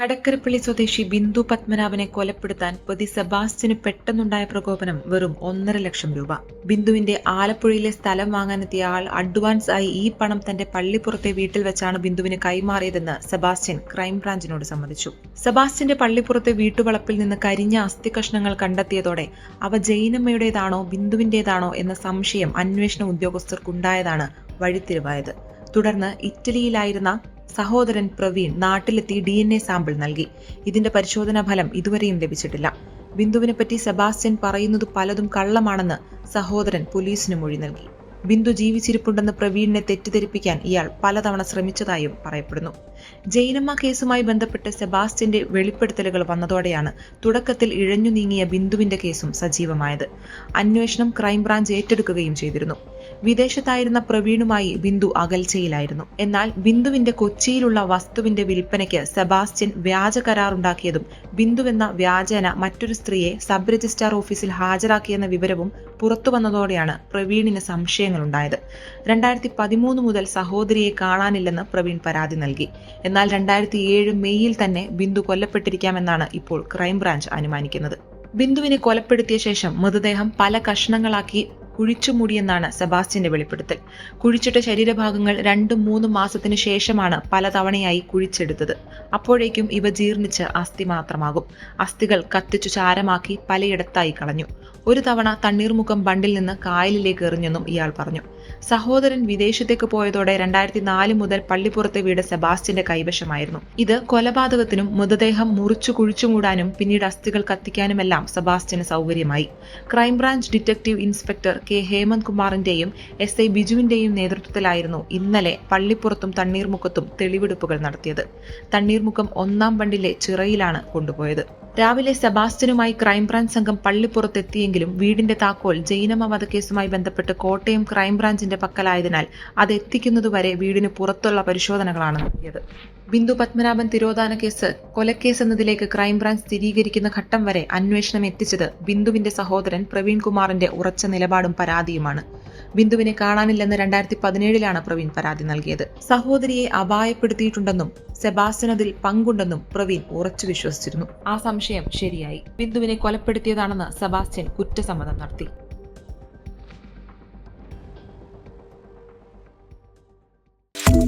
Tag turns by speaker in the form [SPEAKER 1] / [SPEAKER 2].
[SPEAKER 1] കടക്കരപ്പള്ളി സ്വദേശി ബിന്ദു പത്മനാഭനെ കൊലപ്പെടുത്താൻ പ്രതി സെബാസ്റ്റ്യന് പെട്ടെന്നുണ്ടായ പ്രകോപനം വെറും ഒന്നര ലക്ഷം രൂപ. ബിന്ദുവിന്റെ ആലപ്പുഴയിലെ സ്ഥലം വാങ്ങാനെത്തിയ ആൾ അഡ്വാൻസ് ആയി ഈ പണം തന്റെ പള്ളിപ്പുറത്തെ വീട്ടിൽ വെച്ചാണ് ബിന്ദുവിന് കൈമാറിയതെന്ന് സെബാസ്റ്റ്യൻ ക്രൈംബ്രാഞ്ചിനോട് സമ്മതിച്ചു. സെബാസ്റ്റ്യന്റെ പള്ളിപ്പുറത്തെ വീട്ടുവളപ്പിൽ നിന്ന് കരിഞ്ഞ അസ്ഥി കഷ്ണങ്ങൾ കണ്ടെത്തിയതോടെ അവ ജൈനമ്മയുടേതാണോ ബിന്ദുവിന്റേതാണോ എന്ന സംശയം അന്വേഷണ ഉദ്യോഗസ്ഥർക്കുണ്ടായതാണ് വഴിത്തിരിവായത്. തുടർന്ന് ഇറ്റലിയിലായിരുന്ന സഹോദരൻ പ്രവീൺ നാട്ടിലെത്തി ഡി എൻ എ സാമ്പിൾ നൽകി. ഇതിന്റെ പരിശോധനാ ഫലം ഇതുവരെയും ലഭിച്ചിട്ടില്ല. ബിന്ദുവിനെ പറ്റി സെബാസ്റ്റ്യൻ പറയുന്നത് പലതും കള്ളമാണെന്ന് സഹോദരൻ പോലീസിന് മൊഴി നൽകി. ബിന്ദു ജീവിച്ചിരിപ്പുണ്ടെന്ന് പ്രവീണിനെ തെറ്റിദ്ധരിപ്പിക്കാൻ ഇയാൾ പലതവണ ശ്രമിച്ചതായും പറയപ്പെടുന്നു. ജൈനമ്മ കേസുമായി ബന്ധപ്പെട്ട് സെബാസ്റ്റ്യന്റെ വെളിപ്പെടുത്തലുകൾ വന്നതോടെയാണ് തുടക്കത്തിൽ ഇഴഞ്ഞു നീങ്ങിയ ബിന്ദുവിന്റെ കേസും സജീവമായത്. അന്വേഷണം ക്രൈംബ്രാഞ്ച് ഏറ്റെടുക്കുകയും ചെയ്തിരുന്നു. വിദേശത്തായിരുന്ന പ്രവീണുമായി ബിന്ദു അകൽച്ചയിലായിരുന്നു. എന്നാൽ ബിന്ദുവിന്റെ കൊച്ചിയിലുള്ള വസ്തുവിന്റെ വിൽപ്പനയ്ക്ക് സെബാസ്റ്റ്യൻ വ്യാജ കരാറുണ്ടാക്കിയതും ബിന്ദുവെന്ന വ്യാജേന മറ്റൊരു സ്ത്രീയെ സബ് രജിസ്ട്രാർ ഓഫീസിൽ ഹാജരാക്കിയെന്ന വിവരവും പുറത്തുവന്നതോടെയാണ് പ്രവീണിന് സംശയങ്ങളുണ്ടായത്. രണ്ടായിരത്തി പതിമൂന്ന് മുതൽ സഹോദരിയെ കാണാനില്ലെന്ന് പ്രവീൺ പരാതി നൽകി. എന്നാൽ രണ്ടായിരത്തി ഏഴ് മെയ്യിൽ തന്നെ ബിന്ദു കൊല്ലപ്പെട്ടിരിക്കാമെന്നാണ് ഇപ്പോൾ ക്രൈംബ്രാഞ്ച് അനുമാനിക്കുന്നത്. ബിന്ദുവിനെ കൊലപ്പെടുത്തിയ ശേഷം മൃതദേഹം പല കഷ്ണങ്ങളാക്കി കുഴിച്ചുമൂടിയെന്നാണ് സെബാസ്റ്റ്യന്റെ വെളിപ്പെടുത്തൽ. കുഴിച്ചിട്ട ശരീരഭാഗങ്ങൾ രണ്ടും മൂന്നും മാസത്തിനു ശേഷമാണ് പലതവണയായി കുഴിച്ചെടുത്തത്. അപ്പോഴേക്കും ഇവ ജീർണിച്ച് അസ്ഥി മാത്രമാകും. അസ്ഥികൾ കത്തിച്ചു ചാരമാക്കി പലയിടത്തായി കളഞ്ഞു. ഒരു തവണ തണ്ണീർമുഖം ബണ്ടിൽ നിന്ന് കായലിലേക്ക് എറിഞ്ഞെന്നും ഇയാൾ പറഞ്ഞു. സഹോദരൻ വിദേശത്തേക്ക് പോയതോടെ രണ്ടായിരത്തി നാല് മുതൽ പള്ളിപ്പുറത്തെ വീട് സെബാസ്റ്റ്യന്റെ കൈവശമായിരുന്നു. ഇത് കൊലപാതകത്തിനും മൃതദേഹം മുറിച്ചു കുഴിച്ചുമൂടാനും പിന്നീട് അസ്ഥികൾ കത്തിക്കാനുമെല്ലാം സെബാസ്റ്റ്യന് സൗകര്യമായി. Crime branch detective inspector K Hemant കുമാറിന്റെയും S I ബിജുവിന്റെയും നേതൃത്വത്തിലായിരുന്നു ഇന്നലെ പള്ളിപ്പുറത്തും തണ്ണീർമുക്കത്തും തെളിവെടുപ്പുകൾ നടത്തിയത്. തണ്ണീർമുക്കം ഒന്നാം ബണ്ടിലെ ചിറയിലാണ് കൊണ്ടുപോയത്. രാവിലെ സെബാസ്റ്റ്യനുമായി ക്രൈംബ്രാഞ്ച് സംഘം പള്ളിപ്പുറത്തെത്തിയെങ്കിലും വീടിന്റെ താക്കോൽ ജൈനമ വധക്കേസുമായി ബന്ധപ്പെട്ട് കോട്ടയം ക്രൈംബ്രാഞ്ചിന്റെ പക്കലായതിനാൽ അത് എത്തിക്കുന്നതുവരെ വീടിന് പുറത്തുള്ള പരിശോധനകളാണ് നടത്തിയത്. ബിന്ദു പത്മനാഭൻ തിരോധാന കേസ് കൊലക്കേസ് എന്നതിലേക്ക് ക്രൈംബ്രാഞ്ച് സ്ഥിരീകരിക്കുന്ന ഘട്ടം വരെ അന്വേഷണം എത്തിച്ചത് ബിന്ദുവിന്റെ സഹോദരൻ പ്രവീൺ കുമാറിന്റെ ഉറച്ച നിലപാടും പരാതിയുമാണ്. ബിന്ദുവിനെ കാണാനില്ലെന്ന് രണ്ടായിരത്തി പതിനേഴിലാണ് പ്രവീൺ പരാതി നൽകിയത്. സഹോദരിയെ അപായപ്പെടുത്തിയിട്ടുണ്ടെന്നും സെബാസ്റ്റ്യൻ അതിൽ പങ്കുണ്ടെന്നും പ്രവീൺ ഉറച്ചു വിശ്വസിച്ചിരുന്നു. ആ സംശയം ശരിയായി. ബിന്ദുവിനെ കൊലപ്പെടുത്തിയതാണെന്ന് സെബാസ്റ്റ്യൻ കുറ്റസമ്മതം നടത്തി.